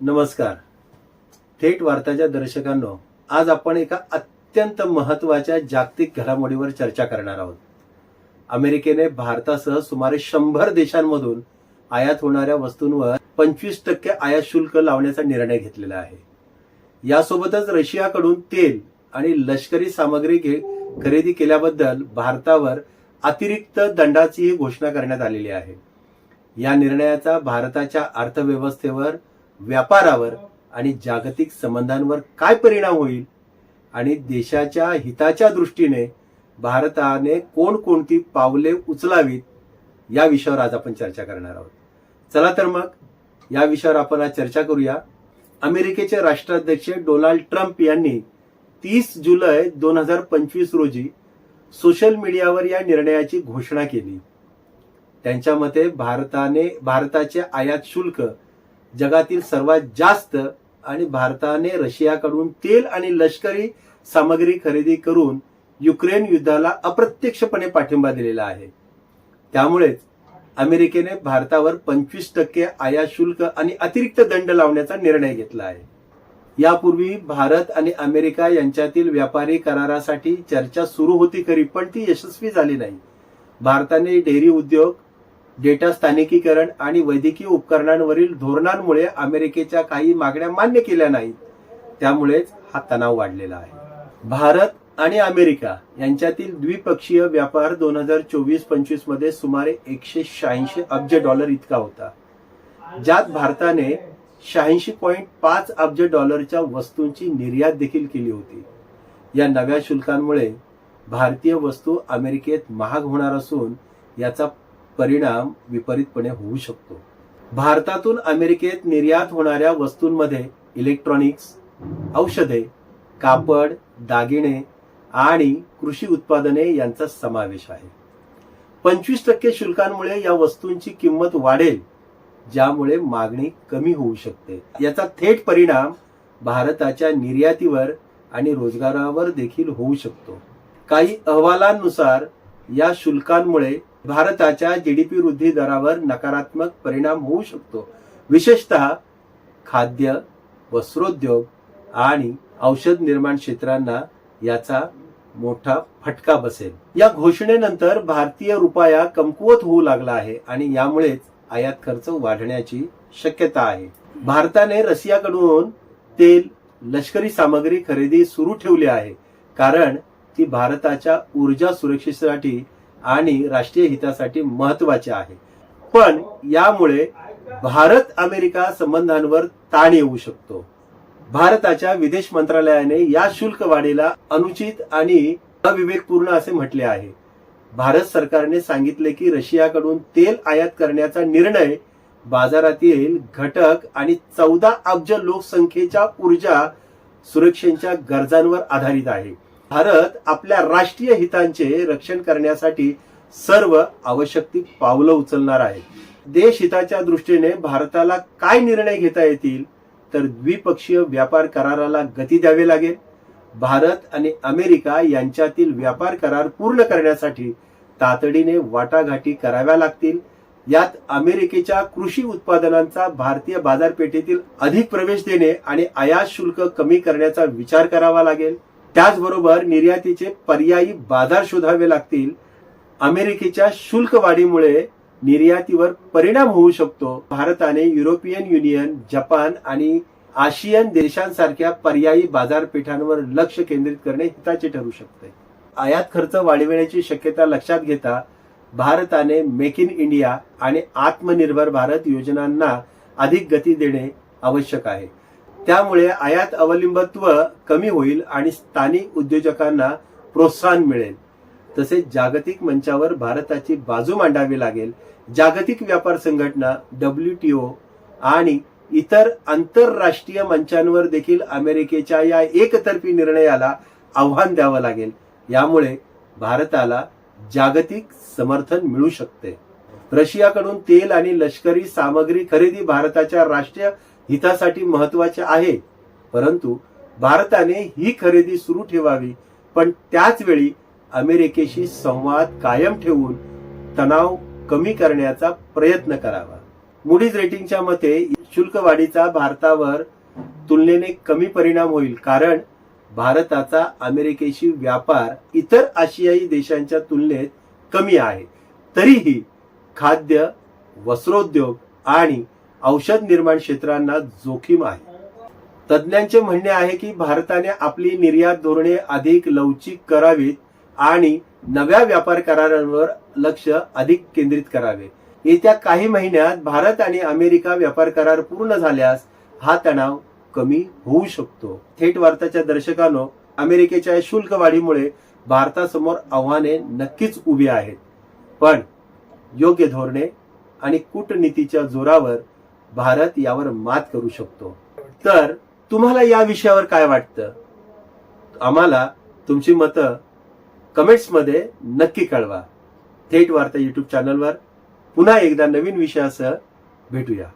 नमस्कार. थेट वार्ताच्या दर्शकांनो आज आपण एका अत्यंत महत्त्वाच्या जागतिक घडामोडीवर चर्चा करणार आहोत. अमेरिकेने भारतासह सुमारे शंभर देशांमधून आयात होणाऱ्या वस्तूंवर पंचवीस टक्के आयात शुल्क लावण्याचा निर्णय घेतलेला आहे. यासोबतच रशियाकडून तेल आणि लष्करी सामग्री खरेदी केल्याबद्दल भारतावर अतिरिक्त दंडाचीही घोषणा करण्यात आलेली आहे. या निर्णयाचा भारताच्या अर्थव्यवस्थेवर व्यापारावर आणि जागतिक संबंधांवर काय परिणाम होईल? आणि देशाच्या हिताच्या दृष्टीने भारताने कोणकोणती पावले उचलावीत? या विषयावर आज आपण चर्चा करणार आहोत. चला तर मग या विषयावर आपण आज चर्चा करूया. अमेरिकेचे राष्ट्राध्यक्ष डोनाल्ड ट्रम्प यांनी तीस जुलै दोन हजार पंचवीस रोजी सोशल मीडियावर या निर्णयाची घोषणा केली. त्यांच्या मते भारताने भारताचे आयात शुल्क जगातील सर्वात जास्त आणि भारताने रशियाकडून तेल आणि लष्करी सामग्री खरेदी करून युक्रेन युद्धाला अप्रत्यक्षपणे पाठिंबा दिलेला आहे. त्यामुळेच अमेरिकेने भारतावर पंचवीस टक्के आयात शुल्क आणि अतिरिक्त दंड लावण्याचा निर्णय घेतला आहे. यापूर्वी भारत आणि अमेरिका यांच्यातील व्यापारी करारासाठी चर्चा सुरू होती खरी पण ती यशस्वी झाली नाही. भारताने डेअरी उद्योग डेटा स्थानिकीकरण आणि वैद्यकीय उपकरणांवरील धोरणांमुळे अमेरिकेच्या काही मागण्या मान्य केल्या नाहीत. त्यामुळेच हा तणाव वाढलेला आहे. भारत आणि अमेरिका यांच्यातील द्विपक्षीय व्यापार दोन हजार चोवीस पंचवीसमध्ये सुमारे एकशे शहाऐंशी अब्ज डॉलर इतका होता ज्यात भारताने शहाऐंशी पॉईंट पाच अब्ज डॉलरच्या वस्तूंची निर्यात देखील केली होती. या नव्या शुल्कांमुळे भारतीय वस्तू अमेरिकेत महाग होणार असून याचा परिणाम विपरीतपणे होऊ शकतो. भारतातून अमेरिकेत निर्यात होणाऱ्या वस्तूंमध्ये इलेक्ट्रॉनिक्स औषधे कापड दागिने आणि कृषी उत्पादने यांचा समावेश आहे. पंचवीस टक्के शुल्कांमुळे या वस्तूंची किंमत वाढेल ज्यामुळे मागणी कमी होऊ शकते. याचा थेट परिणाम भारताच्या निर्यातीवर आणि रोजगारावर देखील होऊ शकतो. काही अहवालांनुसार या शुल्कांमुळे भारताच्या जीडीपी वृद्धी दरावर नकारात्मक परिणाम होऊ शकतो. विशेषतः खाद्य वस्त्रोद्योग आणि औषध निर्माण क्षेत्रांना याचा मोठा फटका बसेल. या घोषणेनंतर भारतीय रुपया कमकुवत होऊ लागला आहे आणि यामुळेच आयात खर्च वाढण्याची शक्यता आहे. भारताने रशियाकडून तेल लष्करी सामग्री खरेदी सुरू ठेवली आहे. कारण ती भारताच्या ऊर्जा सुरक्षेसाठी आणि राष्ट्रीय हितासाठी महत्त्वाचे आहे. पण यामुळे भारत अमेरिका संबंधांवर ताण येऊ शकतो. भारताच्या विदेश मंत्रालयाने या शुल्क वाढीला अनुचित आणि अविवेकपूर्ण असे म्हटले आहे. भारत सरकारने सांगितले की रशियाकडून तेल आयात करण्याचा निर्णय बाजारातील घटक आणि चौदा अब्ज लोकसंख्येच्या ऊर्जा सुरक्षेच्या गरजांवर आधारित आहे. भारत आपल्या राष्ट्रीय हितांचे रक्षण करण्यासाठी सर्व आवश्यक ती पावलं उचलणार आहे. देश हिताच्या दृष्टीने भारताला काय निर्णय घेता येतील तर द्विपक्षीय व्यापार कराराला गती द्यावी लागेल. भारत आणि अमेरिका यांच्यातील व्यापार करार पूर्ण करण्यासाठी तातडीने वाटाघाटी कराव्या लागतील. यात अमेरिकेच्या कृषी उत्पादनांचा भारतीय बाजारपेठेतील अधिक प्रवेश देणे आणि आयात शुल्क कमी करण्याचा विचार करावा लागेल. त्याचबरोबर निर्यातीचे पर्यायी बाजार शोधावे लागतील. अमेरिकेच्या शुल्क वाढीमुळे निर्यातीवर परिणाम होऊ शकतो. भारताने युरोपियन युनियन जपान आणि आशियन देशांसारख्या पर्यायी बाजारपेठांवर लक्ष केंद्रित करणे हिताचे ठरू शकते. आयात खर्च वाढविण्याची शक्यता लक्षात घेता भारताने मेक इन इंडिया आणि आत्मनिर्भर भारत योजनांना अधिक गती देणे आवश्यक आहे. त्यामुळे आयात अवलंबित्व कमी होईल आणि स्थानिक उद्योजकांना प्रोत्साहन मिळेल. तसेच जागतिक मंचावर भारताची बाजू मांडावी लागेल. जागतिक व्यापार संघटना डब्ल्यूटीओ आणि इतर आंतरराष्ट्रीय मंचांवर देखील अमेरिकेच्या या एकतर्फी निर्णयाला आव्हान द्यावं लागेल. यामुळे भारताला जागतिक समर्थन मिळू शकते. रशियाकडून तेल आणि लष्करी सामग्री खरेदी भारताच्या राष्ट्रीय हितासाठी महत्त्वाचे आहे. परंतु भारताने ही खरेदी सुरू ठेवावी. पण त्याच वेळी अमेरिकेशी संवाद कायम ठेवून तणाव कमी करण्याचा प्रयत्न करावा. मुडीज रेटिंगच्या मते शुल्क वाढीचा भारतावर तुलनेने कमी परिणाम होईल. कारण भारताचा अमेरिकेशी व्यापार इतर आशियाई देशांच्या तुलनेत कमी आहे. तरीही खाद्य वस्त्रोद्योग आणि औषध निर्माण क्षेत्रांना जोखीम आहे. तज्ज्ञांचे म्हणणे आहे की भारताने आपली निर्यात धोरणे अधिक लवचिक करावीत आणि नव्या व्यापार करारांवर लक्ष अधिक केंद्रित करावे. येत्या काही महिन्यात भारत आणि अमेरिका व्यापार करार पूर्ण झाल्यास हा तणाव कमी होऊ शकतो. थेट वार्ताच्या दर्शकांनो अमेरिकेच्या शुल्क वाढीमुळे भारतासमोर आव्हाने नक्कीच उभी आहेत. पण योग्य धोरणे आणि कूटनीतीच्या जोरावर भारत यावर मात करू शकतो. तर तुम्हाला या विषयावर काय वाटतं? आम्हाला तुमची मतं कमेंट्समध्ये नक्की कळवा. थेट वार्ता युट्यूब चॅनलवर पुन्हा एकदा नवीन विषयासह भेटूया.